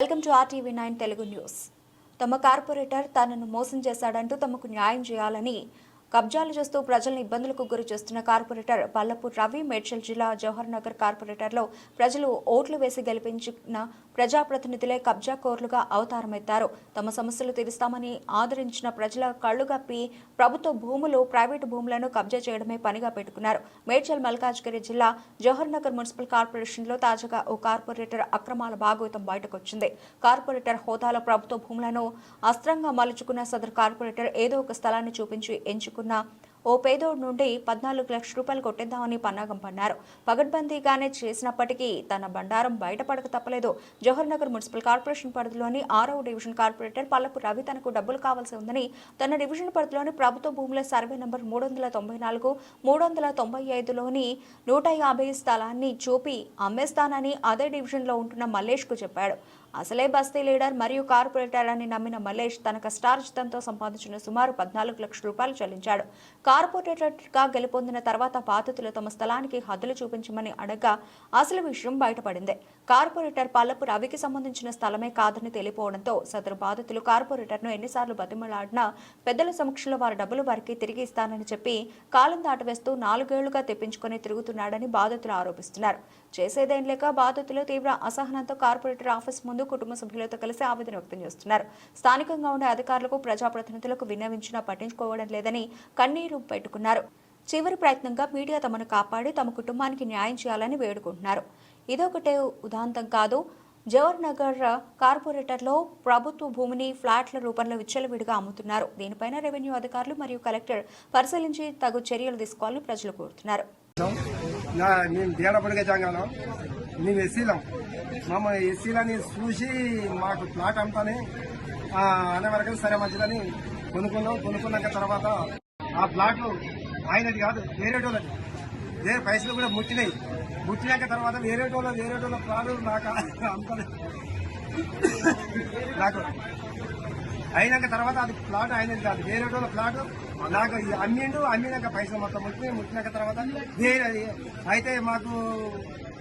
Welcome to RTV nine Telugu news. తమ corporator తనను మోసం చేశాడంటూ తమకు న్యాయం చేయాలని కబ్జాలు చేస్తూ ప్రజలను ఇబ్బందులకు గురి చేస్తున్న కార్పొరేటర్ పల్లపు రవి మేడ్చల్ జిల్లా జవహర్ నగర్ కార్పొరేటర్లో ప్రజలు ఓట్లు వేసి గెలిపించిన ప్రజాప్రతినిధులే కబ్జా కోర్లుగా అవతారమెత్తారు. తమ సమస్యలు తీరుస్తామని ఆదరించిన ప్రజల కళ్ళుగప్పి ప్రభుత్వ భూములు ప్రైవేటు భూములను కబ్జా చేయడమే పనిగా పెట్టుకున్నారు. మేడ్చల్ మల్కాజ్గిరి జిల్లా జవహర్ నగర్ మున్సిపల్ కార్పొరేషన్లో తాజాగా ఓ కార్పొరేటర్ అక్రమాల భాగవతం బయటకొచ్చింది. కార్పొరేటర్ హోదాలో ప్రభుత్వ భూములను అస్త్రంగా మలుచుకున్న సదరు కార్పొరేటర్ ఏదో ఒక స్థలాన్ని చూపించి ఎంచుకున్న ఓ పేదోడు నుండి పద్నాలుగు లక్షల రూపాయలు కొట్టేద్దామని పన్నాగం పన్నారు. పగడ్బందీగానే చేసినప్పటికీ తన బండారం బయటపడక తప్పలేదు. జవహర్ నగర్ మున్సిపల్ కార్పొరేషన్ పరిధిలోని ఆరవ డివిజన్ కార్పొరేటర్ పల్లపు రవి తనకు డబ్బులు కావాల్సి ఉందని తన డివిజన్ పరిధిలోని ప్రభుత్వ భూముల సర్వే నంబర్ మూడు వందల తొంభై నాలుగు మూడు వందల తొంభై ఐదులోని నూట యాభై స్థలాన్ని చూపి అమ్మేస్తానని అదే డివిజన్లో ఉంటున్న మల్లేష్కు చెప్పాడు. అసలే బస్తీ లీడర్ మరియు కార్పొరేటర్ అని నమ్మిన మల్లేష్ తన కష్టార్జితంతో సంపాదించిన సుమారు పద్నాలుగు లక్షల రూపాయలు చెల్లించాడు. కార్పొరేటర్గా గెలుపొందిన తర్వాత బాధితులు తమ స్థలానికి హద్దులు చూపించమని అడగ్గా అసలు విషయం బయటపడింది. కార్పొరేటర్ పల్లపు రవికి సంబంధించిన స్థలమే కాదని తెలియపోవడంతో సదరు బాధితులు కార్పొరేటర్ను ఎన్నిసార్లు బతిమలాడినా పెద్దల సమక్షంలో వారి డబ్బులు వారికి తిరిగి ఇస్తానని చెప్పి కాలం దాటవేస్తూ నాలుగేళ్ళుగా తెప్పించుకొని తిరుగుతున్నాడని బాధితులు ఆరోపిస్తున్నారు. చేసేదేం లేక బాధితులు తీవ్ర అసహనంతో కార్పొరేటర్ ఆఫీస్ ముందు కుటుంబ సభ్యులతో కలిసి ఆవేదన వ్యక్తం చేస్తున్నారు. స్థానికంగా ఉండే అధికారులకు ప్రజాప్రతినిధులకు విన్నవించినా పట్టించుకోవడం లేదని కన్నీరు పెట్టుకున్నారు. చివరి ప్రయత్నంగా మీడియా తమను కాపాడి తమ కుటుంబానికి న్యాయం చేయాలని వేడుకుంటున్నారు. ఇదొకటే ఉదాంతం కాదు. జవహర్ నగర్ కార్పొరేటర్లో ప్రభుత్వ భూమిని ఫ్లాట్ల రూపంలో విచ్చలవిడిగా అమ్ముతున్నారు. దీనిపైన రెవెన్యూ అధికారులు మరియు కలెక్టర్ పరిశీలించి తగు చర్యలు తీసుకోవాలని ప్రజలు కోరుతున్నారు. మేము దేడపడిగా మమ్మల్ని ఎస్సీలని చూసి మాకు ప్లాట్ అమ్ముతాని అనే వరకు సరే మంచిదని కొనుక్కున్నాం. కొనుక్కున్నాక తర్వాత ఆ ప్లాట్ ఆయనది కాదు వేరే వాళ్ళది వేరే పైసలు కూడా ముట్టినాయి. ముట్టినాక తర్వాత వేరే వాళ్ళ వేరే వాళ్ళ ప్లాట్ నాకు అమ్ముతాను. నాకు అయినాక తర్వాత అది ప్లాట్ అయినది కాదు. వేరే వాళ్ళ ప్లాట్ నాకు అమ్మిండు అమ్మినాక పైసలు మొత్తం ముట్టి ముట్టినాక తర్వాత వేరే అయితే మాకు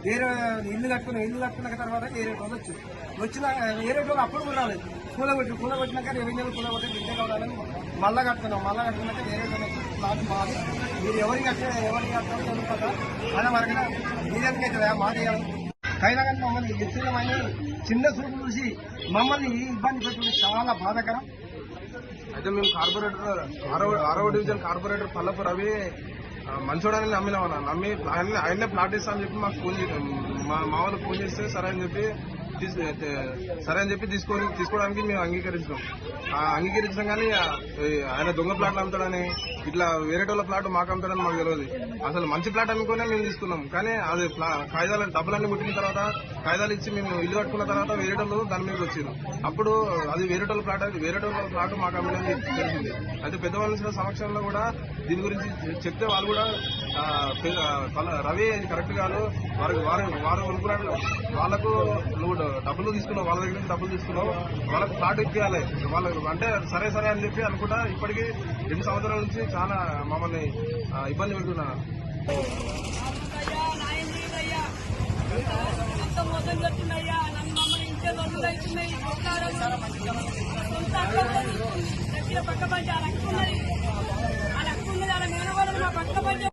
వేరే ఇల్లు కట్టుకుని ఇల్లు కట్టుకున్నాక తర్వాత వేరే రోజు వచ్చింది. వచ్చిన వేరే రోజు అప్పుడు కూడా రాలేదు. కూలగొట్టి కొట్టి కూల కొట్టినాక రెవెన్యూ కూల కొట్టి గిట్టే కావాలని మళ్ళా కట్టుకున్నాం. మళ్ళా కట్టుకున్నాక వేరే రోజు ప్లాట్ మాది. మీరు ఎవరికి కట్టే ఎవరికి కట్టాలో కదా. అలా వరకు మీరెందుకైతే మాది అయినా కానీ మమ్మల్ని ఎత్తులమని చిన్న చూపు చూసి మమ్మల్ని ఈ ఇబ్బంది పెట్టడం చాలా బాధాకరం. అయితే మేము కార్పొరేటర్ ఆరో ఆరవ డివిజన్ కార్పొరేటర్ పల్లపు రవి మంచోడని నమ్మినామన్నా నమ్మి ఆయన్నే ఆయన్నే ప్లాట్ ఇస్తా అని చెప్పి మాకు ఫోన్ చేసి మా మామూలు ఫోన్ చేస్తే సరే అని చెప్పి సరే అని చెప్పి తీసుకొని తీసుకోవడానికి మేము అంగీకరించినాం. ఆ కానీ ఆయన దొంగ ప్లాట్లు అమ్ముతాడని ఇట్లా వేరేటోళ్ళ ప్లాట్ మాకు అమ్ముతాడని మాకు తెలియదు అసలు మంచి ప్లాట్ అమ్ముకునే మేము తీసుకున్నాం. కానీ అది ప్లా- కాగితాలు డబ్బులన్నీ ముట్టిన తర్వాత కాయిదాలు ఇచ్చి మేము ఇల్లు కట్టుకున్న తర్వాత వేరేటోళ్ళు దాని మీద వచ్చారు. అప్పుడు అది వేరేటోళ్ళ ప్లాట్ అది వేరే వాళ్ళ ప్లాట్ మాకు అభివృద్ధి తెలిసింది అయితే పెద్దవాళ్ళ సమక్షంలో కూడా దీని గురించి చెప్తే వాళ్ళు కూడా రవి కరెక్ట్ కాదు. వారికి వారు వారు అనుకున్నాడు వాళ్ళకు నువ్వు డబ్బులు తీసుకున్నావు వాళ్ళ దగ్గర నుంచి డబ్బులు తీసుకున్నావు. వాళ్ళకు ప్లాట్ ఇప్పించాలి వాళ్ళకు అంటే సరే సరే అని చెప్పి అనుకుంటా ఇప్పటికీ రెండు సంవత్సరాల నుంచి చాలా మమ్మల్ని ఇబ్బంది పెడుతున్నా దొంగతనం జరుగుతున్నాయా నన్ను మమ్మల్ని ఇంట్లో దొంగలు అవుతున్నాయి సొంత పక్క పంచి ఆ లక్కు ఉన్నది. ఆ లక్కు ఉన్నది అలా మేనవాళ్ళు మా పక్క పంచి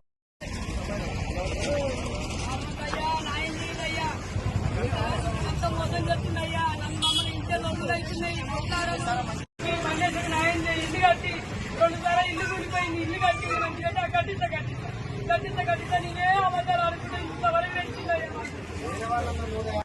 ఇల్లు కట్టి రెండు సార్లు ఇల్లు కూలిపోయింది ఇల్లు కట్టి మంచిగా కట్టిస్తా కట్టిస్తా కట్టిస్తా కట్టిస్తా నేనే అబద్ధాలు ఆడుకుంటే ఇంతవరకు పెట్టిందా